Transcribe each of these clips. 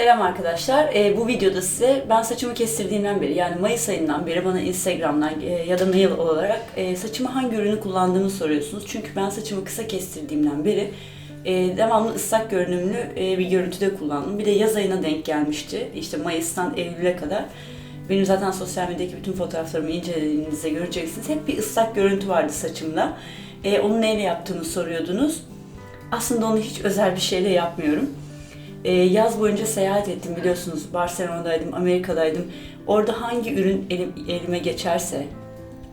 Selam arkadaşlar. Ee, bu videoda size ben saçımı kestirdiğimden beri yani Mayıs ayından beri bana Instagram'dan e, ya da mail olarak e, saçımı hangi ürünü kullandığımı soruyorsunuz. Çünkü ben saçımı kısa kestirdiğimden beri e, devamlı ıslak görünümlü e, bir görüntüde kullandım. Bir de yaz ayına denk gelmişti. İşte Mayıs'tan Eylül'e kadar. Benim zaten sosyal medyadaki bütün fotoğraflarımı incelediğinizde göreceksiniz. Hep bir ıslak görüntü vardı saçımda. E, onu neyle yaptığımı soruyordunuz. Aslında onu hiç özel bir şeyle yapmıyorum. Ee, yaz boyunca seyahat ettim biliyorsunuz. Barcelona'daydım, Amerika'daydım. Orada hangi ürün elim, elime geçerse,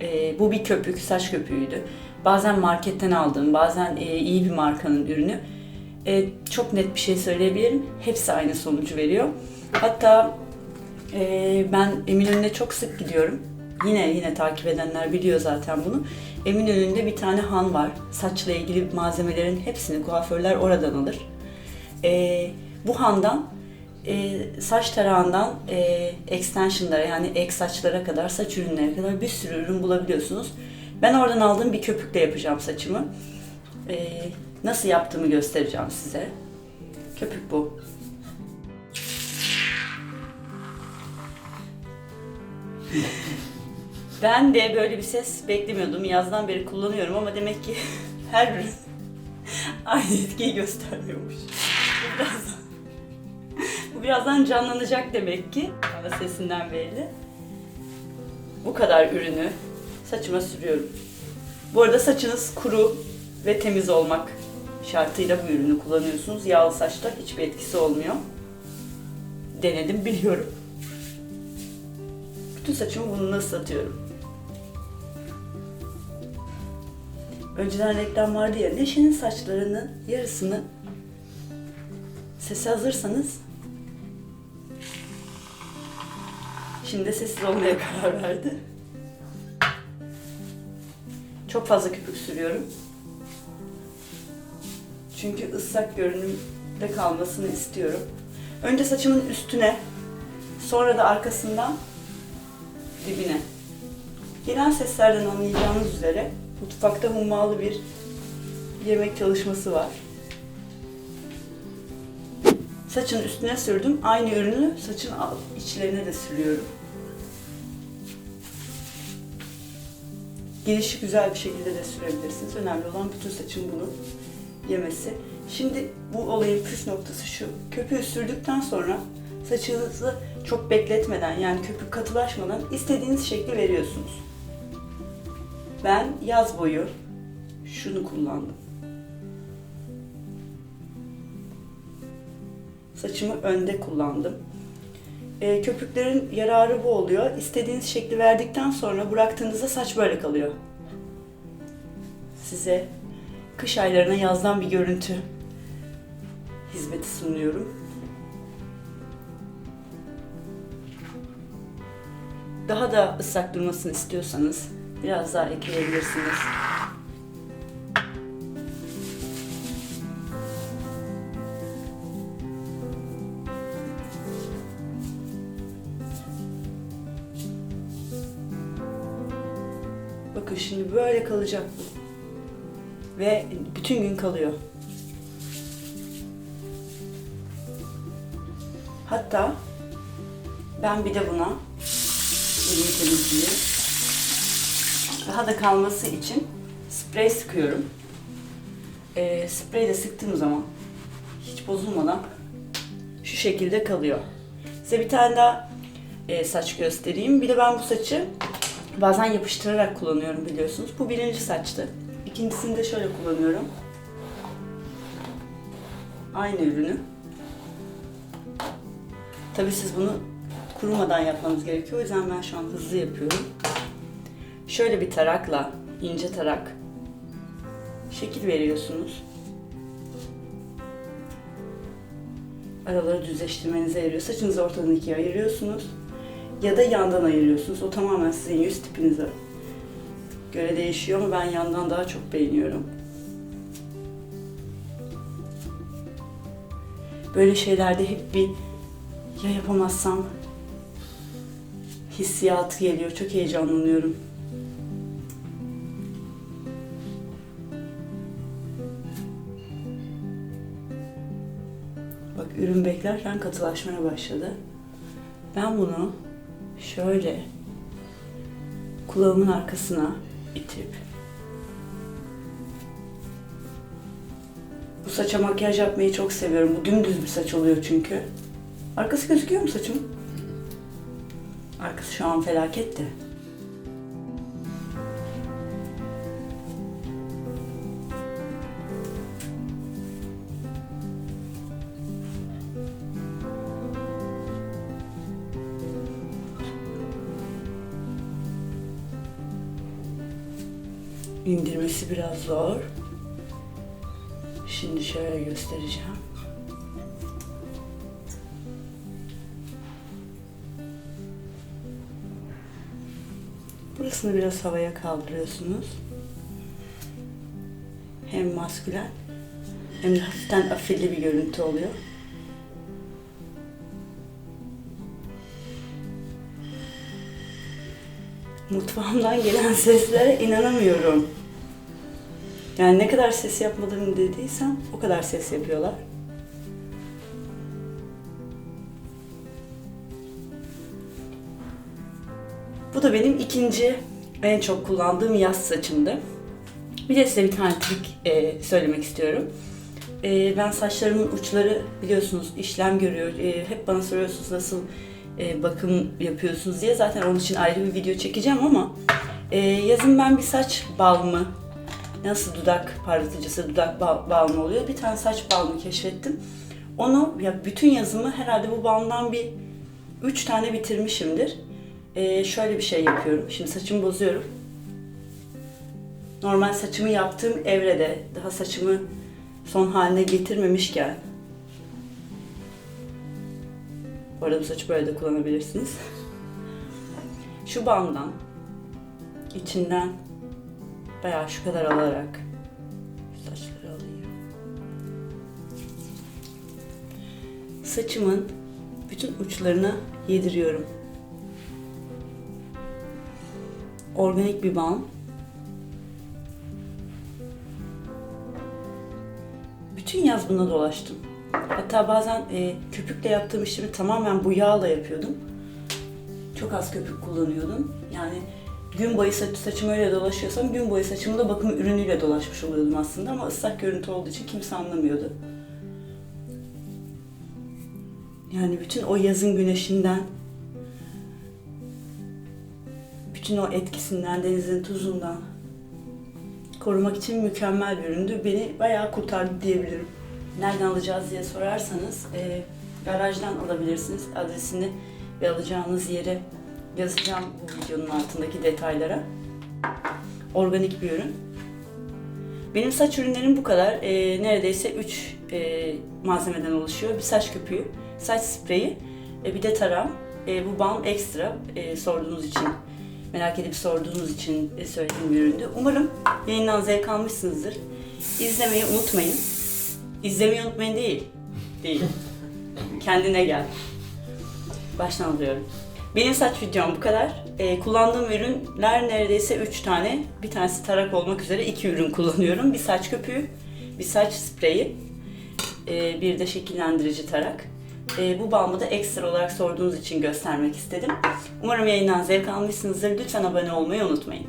e, bu bir köpük, saç köpüğüydü. Bazen marketten aldığım, bazen e, iyi bir markanın ürünü. E, çok net bir şey söyleyebilirim. Hepsi aynı sonucu veriyor. Hatta e, ben Eminönü'ne çok sık gidiyorum. Yine yine takip edenler biliyor zaten bunu. Eminönü'nde bir tane han var. Saçla ilgili malzemelerin hepsini kuaförler oradan alır. E, bu handan e, saç tarağından e, extensionlara yani ek saçlara kadar, saç ürünlerine kadar bir sürü ürün bulabiliyorsunuz. Ben oradan aldığım bir köpükle yapacağım saçımı. E, nasıl yaptığımı göstereceğim size. Köpük bu. Ben de böyle bir ses beklemiyordum. Yazdan beri kullanıyorum ama demek ki her ürün aynı etkiyi göstermiyormuş. Bu birazdan, bu birazdan canlanacak demek ki. Ama sesinden belli. Bu kadar ürünü saçıma sürüyorum. Bu arada saçınız kuru ve temiz olmak şartıyla bu ürünü kullanıyorsunuz. Yağlı saçta hiçbir etkisi olmuyor. Denedim biliyorum. Bütün saçımı bununla ıslatıyorum. Önceden reklam vardı ya, Neşe'nin saçlarının yarısını Sesi hazırsanız Şimdi sessiz olmaya karar verdi. Çok fazla köpük sürüyorum. Çünkü ıslak görünümde kalmasını istiyorum. Önce saçımın üstüne, sonra da arkasından dibine. Gelen seslerden anlayacağınız üzere mutfakta hummalı bir yemek çalışması var. Saçın üstüne sürdüm. Aynı ürünü saçın içlerine de sürüyorum. Gelişi güzel bir şekilde de sürebilirsiniz. Önemli olan bütün saçın bunu yemesi. Şimdi bu olayın püf noktası şu. Köpüğü sürdükten sonra saçınızı çok bekletmeden yani köpük katılaşmadan istediğiniz şekli veriyorsunuz. Ben yaz boyu şunu kullandım. Saçımı önde kullandım. E, köpüklerin yararı bu oluyor. İstediğiniz şekli verdikten sonra bıraktığınızda saç böyle kalıyor. Size kış aylarına yazdan bir görüntü hizmeti sunuyorum. Daha da ıslak durmasını istiyorsanız biraz daha ekleyebilirsiniz. Bakın şimdi böyle kalacak. Ve bütün gün kalıyor. Hatta ben bir de buna elimi temizleyeyim. Daha da kalması için sprey sıkıyorum. Ee, sprey de sıktığım zaman hiç bozulmadan şu şekilde kalıyor. Size bir tane daha e, saç göstereyim. Bir de ben bu saçı Bazen yapıştırarak kullanıyorum biliyorsunuz. Bu birinci saçtı. İkincisini de şöyle kullanıyorum. Aynı ürünü. Tabii siz bunu kurumadan yapmanız gerekiyor. O yüzden ben şu an hızlı yapıyorum. Şöyle bir tarakla, ince tarak şekil veriyorsunuz. Araları düzleştirmenize yarıyor. Saçınızı ortadan ikiye ayırıyorsunuz ya da yandan ayırıyorsunuz. O tamamen sizin yüz tipinize göre değişiyor ama ben yandan daha çok beğeniyorum. Böyle şeylerde hep bir ya yapamazsam hissiyatı geliyor. Çok heyecanlanıyorum. Ürün beklerken katılaşmaya başladı. Ben bunu şöyle kulağımın arkasına itip bu saça makyaj yapmayı çok seviyorum. Bu dümdüz bir saç oluyor çünkü. Arkası gözüküyor mu saçım? Arkası şu an felaket İndirmesi biraz zor. Şimdi şöyle göstereceğim. Burasını biraz havaya kaldırıyorsunuz. Hem maskülen hem de hafiften afilli bir görüntü oluyor. Mutfağımdan gelen seslere inanamıyorum. Yani ne kadar ses yapmadım dediysem o kadar ses yapıyorlar. Bu da benim ikinci en çok kullandığım yaz saçımdı. Bir de size bir tane trik e, söylemek istiyorum. E, ben saçlarımın uçları biliyorsunuz işlem görüyor. E, hep bana soruyorsunuz nasıl e, bakım yapıyorsunuz diye. Zaten onun için ayrı bir video çekeceğim ama e, yazın ben bir saç balmı nasıl dudak parlatıcısı, dudak bal- balmı oluyor. Bir tane saç balmı keşfettim. Onu ya bütün yazımı herhalde bu balmdan bir üç tane bitirmişimdir. Ee, şöyle bir şey yapıyorum. Şimdi saçımı bozuyorum. Normal saçımı yaptığım evrede daha saçımı son haline getirmemişken bu arada bu saçı böyle de kullanabilirsiniz. Şu balmdan içinden bayağı şu kadar alarak saçları alayım. Saçımın bütün uçlarına yediriyorum. Organik bir balm. Bütün yaz buna dolaştım. Hatta bazen e, köpükle yaptığım işimi tamamen bu yağla yapıyordum. Çok az köpük kullanıyordum. Yani gün boyu saç, saçımı öyle dolaşıyorsam gün boyu saçımı da bakım ürünüyle dolaşmış oluyordum aslında ama ıslak görüntü olduğu için kimse anlamıyordu. Yani bütün o yazın güneşinden, bütün o etkisinden, denizin tuzundan korumak için mükemmel bir üründü. Beni bayağı kurtardı diyebilirim. Nereden alacağız diye sorarsanız e, garajdan alabilirsiniz. Adresini ve alacağınız yeri yazacağım bu videonun altındaki detaylara. Organik bir ürün. Benim saç ürünlerim bu kadar. E, neredeyse 3 e, malzemeden oluşuyor. Bir saç köpüğü, saç spreyi, e, bir de tarağım. E, bu balm ekstra e, sorduğunuz için, merak edip sorduğunuz için e, söylediğim bir üründü. Umarım yayından zevk almışsınızdır. İzlemeyi unutmayın. İzlemeyi unutmayın değil. Değil. Kendine gel. Baştan alıyorum. Benim saç videom bu kadar. Ee, kullandığım ürünler neredeyse 3 tane. Bir tanesi tarak olmak üzere 2 ürün kullanıyorum. Bir saç köpüğü, bir saç spreyi, ee, bir de şekillendirici tarak. Ee, bu balmı da ekstra olarak sorduğunuz için göstermek istedim. Umarım yayından zevk almışsınızdır. Lütfen abone olmayı unutmayın.